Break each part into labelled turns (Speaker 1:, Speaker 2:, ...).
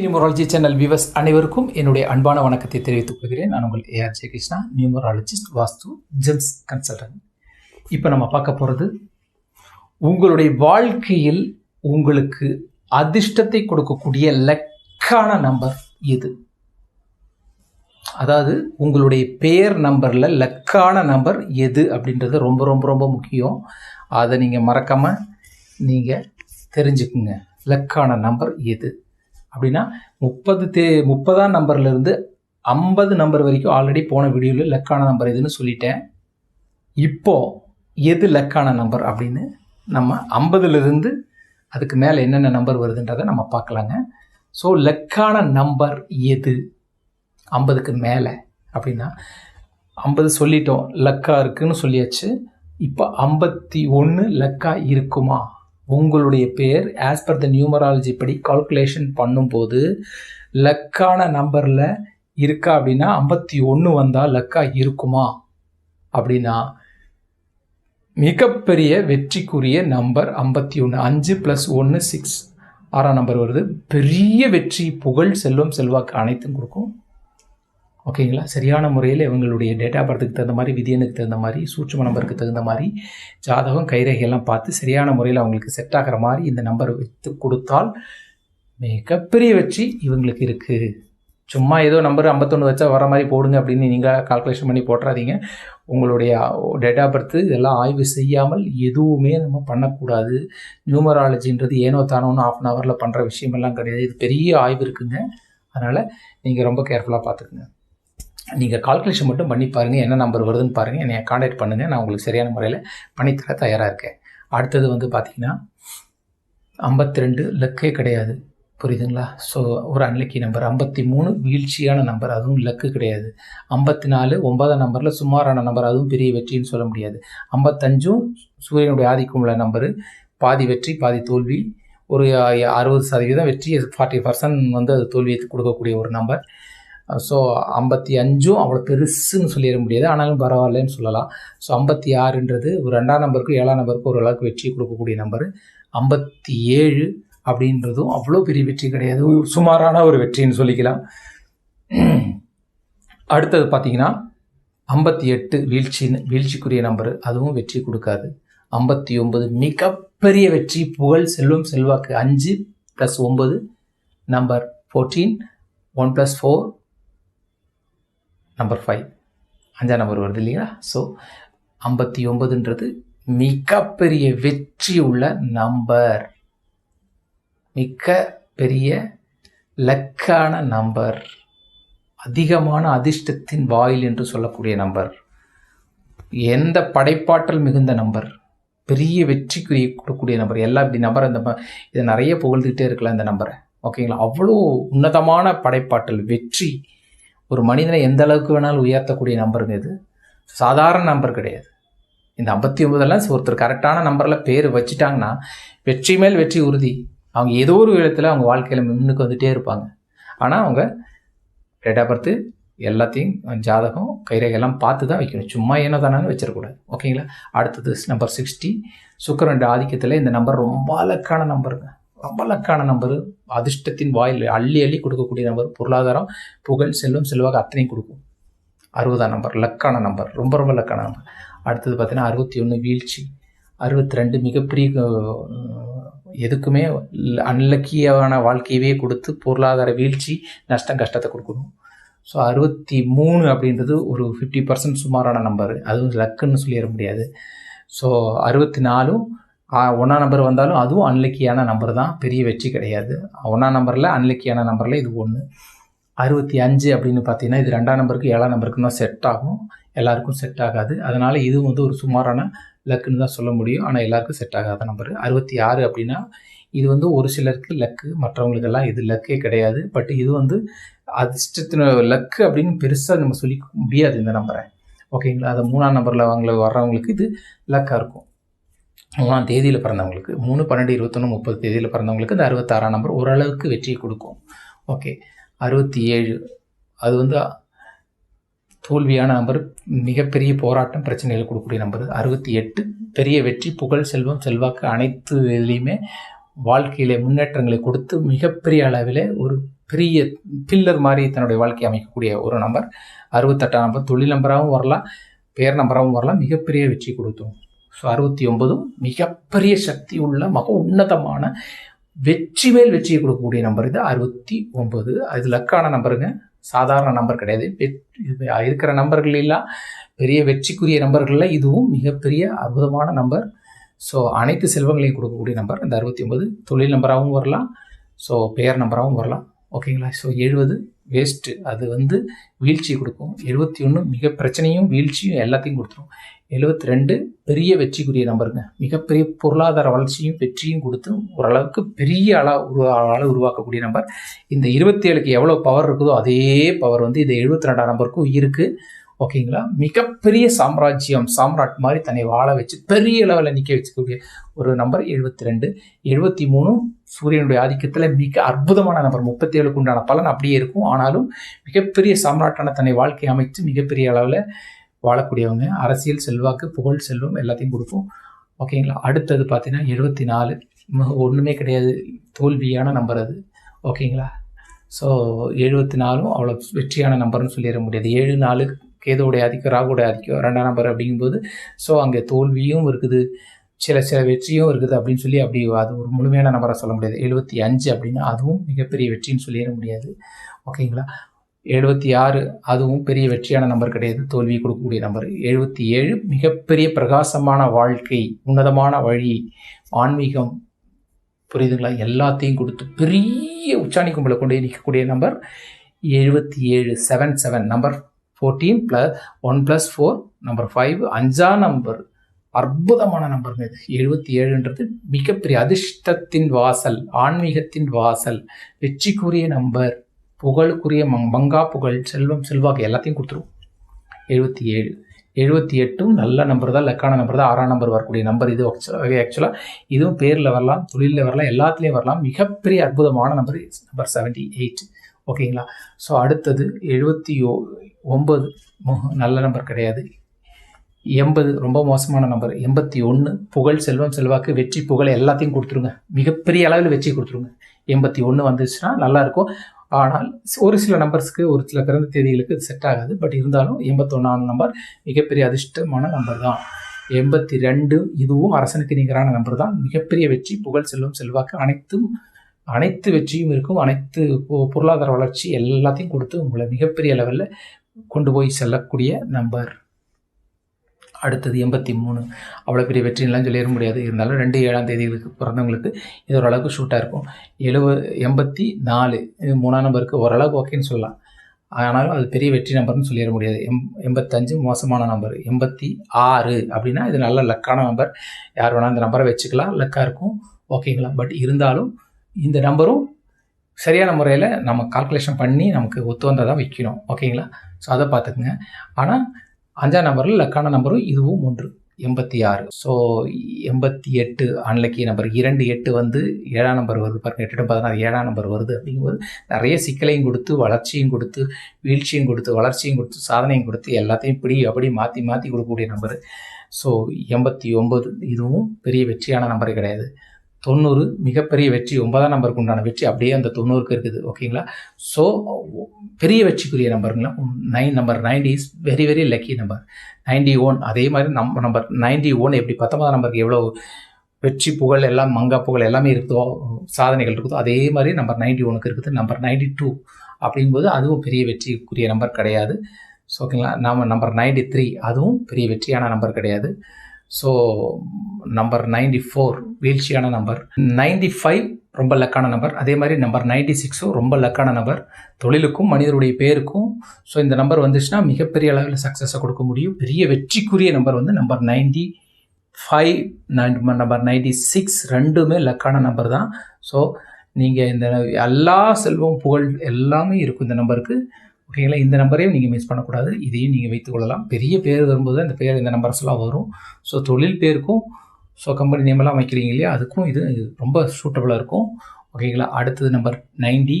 Speaker 1: Numerology channel விவஸ் அனைவருக்கும் என்னுடைய அன்பான வணக்கத்தை தெரிவித்துக் கொள்கிறேன். நான் உங்கள் AR Jayakrishna numerologist Vastu gems consultant. இப்போ நம்ம பார்க்க போகிறது உங்களுடைய வாழ்க்கையில் உங்களுக்கு அதிர்ஷ்டத்தை கொடுக்கக்கூடிய லக்கான நம்பர் எது? அதாவது உங்களுடைய பெயர் நம்பரில் லக்கான நம்பர் எது அப்படின்றது ரொம்ப ரொம்ப ரொம்ப முக்கியம். அதை நீங்கள் மறக்காமல் நீங்கள் தெரிஞ்சுக்குங்க. லக்கான நம்பர் எது? அப்படின்னா முப்பது தே முப்பதாம் நம்பர்லேருந்து ஐம்பது நம்பர் வரைக்கும் ஆல்ரெடி போன வீடியோவில் லக்கான நம்பர் எதுன்னு சொல்லிட்டேன். இப்போது எது லக்கான நம்பர் அப்படின்னு நம்ம ஐம்பதுலேருந்து அதுக்கு மேலே என்னென்ன நம்பர் வருதுன்றதை நம்ம பார்க்கலாங்க. ஸோ லக்கான நம்பர் எது? ஐம்பதுக்கு மேலே அப்படின்னா ஐம்பது சொல்லிட்டோம் லக்கா இருக்குன்னு சொல்லியாச்சு. இப்போ ஐம்பத்தி ஒன்று லக்கா இருக்குமா? உங்களுடைய பேர் ஆஸ் பர் த நியூமராலஜி படி கால்குலேஷன் பண்ணும்போது லக்கான நம்பரில் இருக்கா அப்படின்னா ஐம்பத்தி ஒன்று வந்தால் லக்கா இருக்குமா? அப்படின்னா மிகப்பெரிய வெற்றிக்குரிய நம்பர் ஐம்பத்தி ஒன்று அஞ்சு ப்ளஸ் ஒன்று சிக்ஸ் ஆறாம் நம்பர் வருது. பெரிய வெற்றி புகழ் செல்வம் செல்வாக்கு அனைத்தும் கொடுக்கும். ஓகேங்களா? சரியான முறையில் இவங்களுடைய டேட்டா பர்த்துக்கு தகுந்த மாதிரி விதியனுக்கு தகுந்த மாதிரி சூட்சம நம்பருக்கு தகுந்த மாதிரி ஜாதகம் கைரேகையெல்லாம் பார்த்து சரியான முறையில் அவங்களுக்கு செட் ஆகிற மாதிரி இந்த நம்பர் வைத்து கொடுத்தால் மிகப்பெரிய வெற்றி இவங்களுக்கு இருக்குது சும்மா ஏதோ நம்பர் ஐம்பத்தொன்று வச்சா வர மாதிரி போடுங்க அப்படின்னு நீங்கள் கால்குலேஷன் பண்ணி போட்டுறாதீங்க. உங்களுடைய டேட்டா பர்த் இதெல்லாம் ஆய்வு செய்யாமல் எதுவுமே நம்ம பண்ணக்கூடாது. நியூமராலஜின்றது ஏனோ தானோன்னு ஆஃப் அன் ஹவரில் பண்ணுற விஷயமெல்லாம் கிடையாது. இது பெரிய ஆய்வு இருக்குங்க. அதனால் நீங்கள் ரொம்ப கேர்ஃபுல்லாக பார்த்துக்குங்க. நீங்கள் கால்குலேஷன் மட்டும் பண்ணி பாருங்கள் என்ன நம்பர் வருதுன்னு பாருங்கள் என்னை காண்டாக்ட் பண்ணுங்கள் நான் உங்களுக்கு சரியான முறையில் பண்ணித்தர தயாராக இருக்கேன். அடுத்தது வந்து பார்த்தீங்கன்னா ஐம்பத்தி ரெண்டு லக்கே கிடையாது. புரியுதுங்களா? ஸோ ஒரு அன்லக்கி நம்பர் ஐம்பத்தி மூணு வீழ்ச்சியான நம்பர் அதுவும் லக்கு கிடையாது. ஐம்பத்தி நாலு ஒன்பதாம் நம்பரில் சுமாரான நம்பர் அதுவும் பெரிய வெற்றின்னு சொல்ல முடியாது. ஐம்பத்தஞ்சும் சூரியனுடைய ஆதிக்கம் உள்ள நம்பரு பாதி வெற்றி பாதி தோல்வி. ஒரு அறுபது சதவீதம் வெற்றி. ஃபார்ட்டி பர்சன்ட் வந்து அது தோல்வியை கொடுக்கக்கூடிய ஒரு நம்பர் ஸோ ஐம்பத்தி அஞ்சும் அவ்வளோ பெருசுன்னு சொல்லிட முடியாது. ஆனாலும் பரவாயில்லன்னு சொல்லலாம். ஸோ ஐம்பத்தி ஆறுன்றது ஒரு ரெண்டாம் நம்பருக்கு ஏழாம் நம்பருக்கு ஓரளவுக்கு வெற்றி கொடுக்கக்கூடிய நம்பர். ஐம்பத்தி ஏழு அப்படின்றதும் அவ்வளோ பெரிய வெற்றி கிடையாது. சுமாரான ஒரு வெற்றின்னு சொல்லிக்கலாம். அடுத்தது பார்த்தீங்கன்னா ஐம்பத்தி எட்டு வீழ்ச்சின்னு வீழ்ச்சிக்குரிய நம்பர். அதுவும் வெற்றி கொடுக்காது. ஐம்பத்தி ஒன்பது மிகப்பெரிய வெற்றி புகழ் செல்வம் செல்வாக்கு. அஞ்சு ப்ளஸ் ஒம்பது number fourteen one plus four number five அஞ்சாம் நம்பர் வருது இல்லையா? ஸோ ஐம்பத்தி ஒன்பதுன்றது மிகப்பெரிய வெற்றி உள்ள நம்பர். மிக்க பெரிய லக்கான நம்பர். அதிகமான அதிர்ஷ்டத்தின் வாயில் என்று சொல்லக்கூடிய நம்பர். எந்த படைப்பாற்றல் மிகுந்த நம்பர்? பெரிய வெற்றிக்குரிய கொடுக்கக்கூடிய நம்பர். எல்லாம் இப்படி நம்பர் அந்த இதை நிறைய புகழ்ந்துக்கிட்டே இருக்கலாம் இந்த நம்பரை. ஓகேங்களா? அவ்வளோ உன்னதமான படைப்பாற்றல் வெற்றி. ஒரு மனிதனை எந்த அளவுக்கு வேணாலும் உயர்த்தக்கூடிய நம்பருங்க இது. சாதாரண நம்பர் கிடையாது. இந்த ஐம்பத்தி ஒன்பதெல்லாம் ஒருத்தர் கரெக்டான நம்பரில் பேர் வச்சுட்டாங்கன்னா வெற்றி மேல் வெற்றி உறுதி. அவங்க ஏதோ ஒரு விதத்தில் அவங்க வாழ்க்கையில் முன்னுக்கு வந்துகிட்டே இருப்பாங்க. ஆனால் அவங்க டேட் ஆஃப் பர்த்து எல்லாத்தையும் ஜாதகம் கைரேகையெல்லாம் பார்த்து தான் வைக்கணும். சும்மா ஏனோ தானு வச்சிடக்கூடாது ஓகேங்களா அடுத்தது நம்பர் சிக்ஸ்டி சுக்கரன் ஆதிக்கத்தில் இந்த நம்பர் ரொம்ப லக்கான நம்பருங்க ரொம்ப லக்கான நம்பர் அதிர்ஷ்டத்தின் வாயில் அள்ளி அள்ளி கொடுக்கக்கூடிய நம்பர் பொருளாதாரம் புகழ் செல்வம் செல்வாக அத்தனையும் கொடுக்கும். அறுபதாம் நம்பர் லக்கான நம்பர் ரொம்ப ரொம்ப லக்கான நம்பர். அடுத்தது பார்த்தீங்கன்னா அறுபத்தி ஒன்று வீழ்ச்சி. அறுபத்தி ரெண்டு மிகப்பெரிய எதுக்குமே அன்லக்கியான வாழ்க்கையவே கொடுத்து பொருளாதார வீழ்ச்சி நஷ்டம் கஷ்டத்தை கொடுக்கணும். ஸோ அறுபத்தி மூணு அப்படின்றது ஒரு ஃபிஃப்டி பர்சன்ட் சுமாரான நம்பர். அதுவும் லக்குன்னு சொல்லிட முடியாது. ஸோ அறுபத்தி நாலும் ஒன்றாம் நம்பர் வந்தாலும் அதுவும் அன்லக்கியான நம்பர் தான். பெரிய வெற்றி கிடையாது. ஒன்றாம் நம்பரில் அன்லக்கியான நம்பரில் இது ஒன்று அறுபத்தி அஞ்சு அப்படின்னு பார்த்தீங்கன்னா இது ரெண்டாம் நம்பருக்கு ஏழாம் நம்பருக்கு தான் செட் ஆகும். எல்லாருக்கும் செட் ஆகாது. அதனால் இதுவும் வந்து ஒரு சுமாரான லக்குன்னு தான் சொல்ல முடியும். ஆனால் எல்லாருக்கும் செட் ஆகாத நம்பர் அறுபத்தி ஆறு அப்படின்னா இது வந்து ஒரு சிலருக்கு லக்கு மற்றவங்களுக்கெல்லாம் இது லக்கே கிடையாது. பட் இது வந்து அதிர்ஷ்டத்தின லக்கு அப்படின்னு பெருசாக நம்ம சொல்லி முடியாது இந்த நம்பரை ஓகேங்களா அது மூணாம் நம்பரில் அவங்கள வர்றவங்களுக்கு இது லக்காக இருக்கும். மூணாம் தேதியில் பிறந்தவங்களுக்கு மூணு பன்னெண்டு இருபத்தொன்று முப்பது தேதியில் பிறந்தவங்களுக்கு இந்த அறுபத்தாறாம் நம்பர் ஓரளவுக்கு வெற்றியை கொடுக்கும். ஓகே. அறுபத்தி ஏழு அது வந்து தோல்வியான நம்பர் மிகப்பெரிய போராட்டம் பிரச்சனைகள் கொடுக்கக்கூடிய நம்பர். அறுபத்தி எட்டு பெரிய வெற்றி புகழ் செல்வம் செல்வாக்கு அனைத்து இதுலேயுமே வாழ்க்கையில முன்னேற்றங்களை கொடுத்து மிகப்பெரிய அளவில் ஒரு பெரிய பில்லர் மாதிரி தன்னுடைய வாழ்க்கையை அமைக்கக்கூடிய ஒரு நம்பர். அறுபத்தெட்டாம் நம்பர் தொழில் நம்பராகவும் வரலாம் பேர் நம்பராகவும் வரலாம் மிகப்பெரிய வெற்றி கொடுத்தோம் ஸோ அறுபத்தி ஒன்பதும் மிகப்பெரிய சக்தி உள்ள மக உன்னதமான வெற்றி மேல் வெற்றியை கொடுக்கக்கூடிய நம்பர் இது. அறுபத்தி ஒன்பது அது லக்கான நம்பருங்க சாதாரண நம்பர் கிடையாது. இருக்கிற நம்பர்கள் எல்லாம் பெரிய வெற்றிக்குரிய நம்பர்களில் இதுவும் மிகப்பெரிய அற்புதமான நம்பர் ஸோ அனைத்து செல்வங்களையும் கொடுக்கக்கூடிய நம்பர் இந்த அறுபத்தி ஒன்பது தொழில் நம்பராகவும் வரலாம். ஸோ பெயர் நம்பராகவும் வரலாம். ஓகேங்களா ஸோ எழுபது வேஸ்ட்டு அது வந்து வீழ்ச்சியை கொடுக்கும். எழுபத்தி ஒன்று மிக பிரச்சனையும் வீழ்ச்சியும் எல்லாத்தையும் கொடுத்துரும். எழுபத்தி ரெண்டு பெரிய வெற்றிக்குரிய நம்பருங்க. மிகப்பெரிய பொருளாதார வளர்ச்சியும் வெற்றியும் கொடுத்து ஓரளவுக்கு பெரிய அளவு உருவா அளவு உருவாக்கக்கூடிய நம்பர். இந்த இருபத்தி ஏழுக்கு எவ்வளோ பவர் இருக்குதோ அதே பவர் வந்து இந்த எழுபத்தி ரெண்டாம் நம்பருக்கும் இருக்குது ஓகேங்களா? மிகப்பெரிய சாம்ராஜ்யம் சாம்ராட் மாதிரி தன்னை வாழ வச்சு பெரிய லெவலில் நிற்க வச்சுக்கூடிய ஒரு நம்பர் எழுபத்தி ரெண்டு எழுபத்தி மூணு சூரியனுடைய ஆதிக்கத்தில் மிக அற்புதமான நம்பர். முப்பத்தி ஏழுக்கு உண்டான பலன் அப்படியே இருக்கும். ஆனாலும் மிகப்பெரிய சாம்ராட்டான தன்னை வாழ்க்கை அமைச்சு மிகப்பெரிய அளவில் வாழக்கூடியவங்க அரசியல் செல்வாக்கு புகழ் செல்வம் எல்லாத்தையும் கொடுப்போம் ஓகேங்களா அடுத்தது பார்த்தீங்கன்னா எழுபத்தி நாலு ஒன்றுமே கிடையாது. தோல்வியான நம்பர் அது. ஓகேங்களா ஸோ எழுபத்தி நாலும் அவ்வளோ வெற்றியான நம்பர்னு சொல்லிட முடியாது. ஏழு நாலு கேதுவோடைய ஆதிக்கம் ராகுடைய ஆதிக்கம் ரெண்டாம் நம்பர் அப்படிங்கும்போது ஸோ அங்கே தோல்வியும் இருக்குது. சில சில வெற்றியும் இருக்குது அப்படின்னு சொல்லி அப்படி அது ஒரு முழுமையான நம்பரை சொல்ல முடியாது. எழுபத்தி அஞ்சு அப்படின்னா அதுவும் மிகப்பெரிய வெற்றின்னு சொல்லிட முடியாது. ஓகேங்களா எழுபத்தி ஆறு அதுவும் பெரிய வெற்றியான நம்பர் கிடையாது. தோல்வி கொடுக்கக்கூடிய நம்பர். எழுபத்தி ஏழு மிகப்பெரிய பிரகாசமான வாழ்க்கை உன்னதமான வழி ஆன்மீகம். புரியுதுங்களா? எல்லாத்தையும் கொடுத்து பெரிய உச்சாணி கும்பலை கொண்டு நிற்கக்கூடிய நம்பர் எழுபத்தி ஏழு seven seven number fourteen plus one plus four number five அஞ்சா நம்பர் அற்புதமான நம்பருங்க இது. எழுபத்தி ஏழுன்றது மிகப்பெரிய அதிர்ஷ்டத்தின் வாசல் ஆன்மீகத்தின் வாசல் வெற்றிக்குரிய நம்பர். புகழுக்குரிய மங் மங்கா புகழ் செல்வம் செல்வாக்கு எல்லாத்தையும் கொடுத்துரும். எழுபத்தி ஏழு. எழுபத்தி எட்டும் நல்ல நம்பர் தான் லக்கான நம்பர் தான் ஆறாம் நம்பர் வரக்கூடிய நம்பர் இது ஆக்சுவலாக ஆக்சுவலாக இதுவும் பேரில் வரலாம் தொழிலில் வரலாம் எல்லாத்துலேயும் வரலாம். மிகப்பெரிய அற்புதமான நம்பர் நம்பர் செவன்டி எயிட் ஓகேங்களா? ஸோ அடுத்தது எழுபத்தி ஓ ஒம்பது நல்ல நம்பர் கிடையாது. எண்பது ரொம்ப மோசமான நம்பர் எண்பத்தி ஒன்று புகழ் செல்வம் செல்வாக்கு வெற்றி புகழ் எல்லாத்தையும் கொடுத்துருங்க. மிகப்பெரிய அளவில் வெற்றி கொடுத்துருங்க. எண்பத்தி ஒன்று வந்துச்சுன்னா நல்லாயிருக்கும் ஆனால் ஒரு சில நம்பர்ஸ்க்கு ஒரு சில பிறந்த தேதிகளுக்கு இது செட் ஆகாது. பட் இருந்தாலும் எண்பத்தொன்னாம் நம்பர் மிகப்பெரிய அதிர்ஷ்டமான நம்பர் தான். எண்பத்தி ரெண்டு இதுவும் அரசனுக்கு நிகரான நம்பர் தான். மிகப்பெரிய வெற்றி புகழ் செல்வம் செல்வாக்கு அனைத்தும் அனைத்து வெற்றியும் இருக்கும். அனைத்து பொருளாதார வளர்ச்சி எல்லாத்தையும் கொடுத்து உங்களை மிகப்பெரிய லெவலில் கொண்டு போய் செல்லக்கூடிய நம்பர். அடுத்தது எண்பத்தி மூணு. அவ்வளோ பெரிய வெற்றின்லாம் சொல்லிட முடியாது. இருந்தாலும் ரெண்டு ஏழாம் தேதிகளுக்கு பிறந்தவங்களுக்கு இது ஓரளவுக்கு ஷூட்டாக இருக்கும். எழுபது எண்பத்தி நாலு. இது மூணாம் நம்பருக்கு ஓரளவுக்கு ஓகேன்னு சொல்லலாம். ஆனாலும் அது பெரிய வெற்றி நம்பர்னு சொல்லிட முடியாது. எம் எண்பத்தஞ்சு மோசமான நம்பர். எண்பத்தி ஆறு அப்படின்னா இது நல்ல லக்கான நம்பர். யார் வேணால் இந்த நம்பரை வச்சுக்கலாம். லக்காக இருக்கும். ஓகேங்களா பட் இருந்தாலும் இந்த நம்பரும் சரியான முறையில் நம்ம கால்குலேஷன் பண்ணி நமக்கு ஒத்து வந்தால் தான் வைக்கணும் ஓகேங்களா ஸோ அதை பார்த்துக்குங்க. ஆனால் அஞ்சாம் நம்பரில் லக்கான நம்பரும் இதுவும் ஒன்று எண்பத்தி ஆறு. ஸோ எண்பத்தி எட்டு அன்லக்கி நம்பர் இரண்டு எட்டு வந்து ஏழாம் நம்பர் வருது பாருங்கள் எட்டு பதினாறு ஏழாம் நம்பர் வருது அப்படிங்கும்போது நிறைய சிக்கலையும் கொடுத்து வளர்ச்சியும் கொடுத்து வீழ்ச்சியும் கொடுத்து வளர்ச்சியும் கொடுத்து சாதனையும் கொடுத்து எல்லாத்தையும் இப்படி அப்படி மாற்றி மாற்றி கொடுக்கக்கூடிய நம்பர். ஸோ எண்பத்தி ஒம்பது இதுவும் பெரிய வெற்றியான நம்பர் கிடையாது. தொண்ணூறு மிகப்பெரிய வெற்றி ஒன்பதாம் நம்பருக்கு உண்டான வெற்றி அப்படியே அந்த தொண்ணூறுக்கு இருக்குது ஓகேங்களா? ஸோ பெரிய வெற்றிக்குரிய நம்பருங்களா? Nine number ninety is very very lucky number ninety one அதே மாதிரி நம் நம்பர் நைன்டி ஒன் எப்படி பத்தொன்பதாம் நம்பருக்கு எவ்வளோ வெற்றி புகழ் எல்லாம் மங்கா புகழ் எல்லாமே இருக்குதோ சாதனைகள் இருக்குதோ அதே மாதிரி நம்பர் நைன்டி ஒனுக்கு இருக்குது. நம்பர் நைன்டி டூ அப்படிங்கும்போது அதுவும் பெரிய வெற்றிக்குரிய நம்பர் கிடையாது. ஸோ ஓகேங்களா? நம்ம நம்பர் நைன்டி த்ரீ அதுவும் பெரிய வெற்றியான நம்பர் கிடையாது. ஸோ நம்பர் நைன்டி ஃபோர் வீழ்ச்சியான நம்பர் நைன்டி ஃபைவ் ரொம்ப லக்கான நம்பர் அதே மாதிரி நம்பர் நைன்டி சிக்ஸும் ரொம்ப லக்கான நம்பர் தொழிலுக்கும் மனிதருடைய பேருக்கும். ஸோ இந்த நம்பர் வந்துச்சுன்னா மிகப்பெரிய அளவில் சக்ஸஸை கொடுக்க முடியும். பெரிய வெற்றிக்குரிய நம்பர் வந்து number ninety five number ninety six ரெண்டுமே லக்கான நம்பர் தான். ஸோ நீங்கள் இந்த எல்லா செல்வம் புகழ் எல்லாமே இருக்கும் இந்த நம்பருக்கு ஓகேங்களா இந்த நம்பரையும் நீங்கள் மிஸ் பண்ணக்கூடாது. இதையும் நீங்கள் வைத்துக்கொள்ளலாம் பெரிய பேர் வரும்போது அந்த பேர் இந்த நம்பர்ஸ் எல்லாம் வரும். ஸோ தொழில் பேருக்கும் ஸோ கம்பெனி நேமெல்லாம் வைக்கிறீங்க இல்லையா? அதுக்கும் இது ரொம்ப சூட்டபுளாக இருக்கும். ஓகேங்களா அடுத்தது number ninety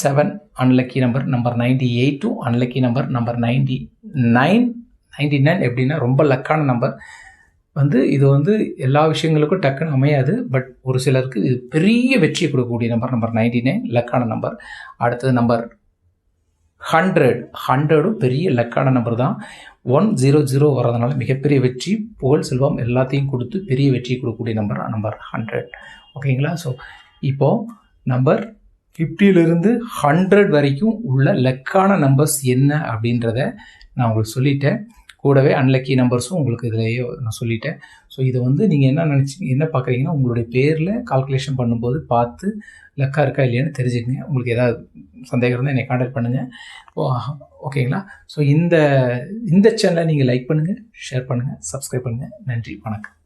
Speaker 1: seven unlucky number number ninety எயிட்டும் unlucky number number ninety nine ninety nine எப்படின்னா ரொம்ப லக்கான நம்பர் வந்து இது வந்து எல்லா விஷயங்களுக்கும் டக்குன்னு அமையாது. பட் ஒரு சிலருக்கு இது பெரிய வெற்றியை கொடுக்கக்கூடிய நம்பர் நம்பர் நைன்டி நைன் லக்கான நம்பர் அடுத்தது நம்பர் ஹண்ட்ரட் ஹண்ட்ரடும் பெரிய லக்கான நம்பர் தான். ஒன் ஜீரோ ஜீரோ வர்றதுனால மிகப்பெரிய வெற்றி புகழ் செல்வம் எல்லாத்தையும் கொடுத்து பெரிய வெற்றியை கொடுக்கக்கூடிய நம்பர் நம்பர் ஹண்ட்ரட் ஓகேங்களா? ஸோ இப்போது நம்பர் ஃபிஃப்டியிலிருந்து ஹண்ட்ரட் வரைக்கும் உள்ள லக்கான நம்பர்ஸ் என்ன அப்படின்றத நான் உங்களுக்கு சொல்லிட்டேன். கூடவே அன்லக்கி நம்பர்ஸும் உங்களுக்கு இதிலேயே நான் சொல்லிட்டேன். ஸோ இதை வந்து நீங்கள் என்ன நினச்சி என்ன பார்க்குறீங்கன்னா உங்களுடைய பேரில் கால்குலேஷன் பண்ணும்போது பார்த்து லக்காக இருக்கா இல்லையான்னு தெரிஞ்சுக்கங்க. உங்களுக்கு ஏதாவது சந்தேகம் இருந்தால் என்னை காண்டாக்ட் பண்ணுங்கள் ஓகேங்களா ஸோ இந்த இந்த சேனலை நீங்கள் லைக் பண்ணுங்கள் ஷேர் பண்ணுங்கள் சப்ஸ்கிரைப் பண்ணுங்கள் நன்றி வணக்கம்.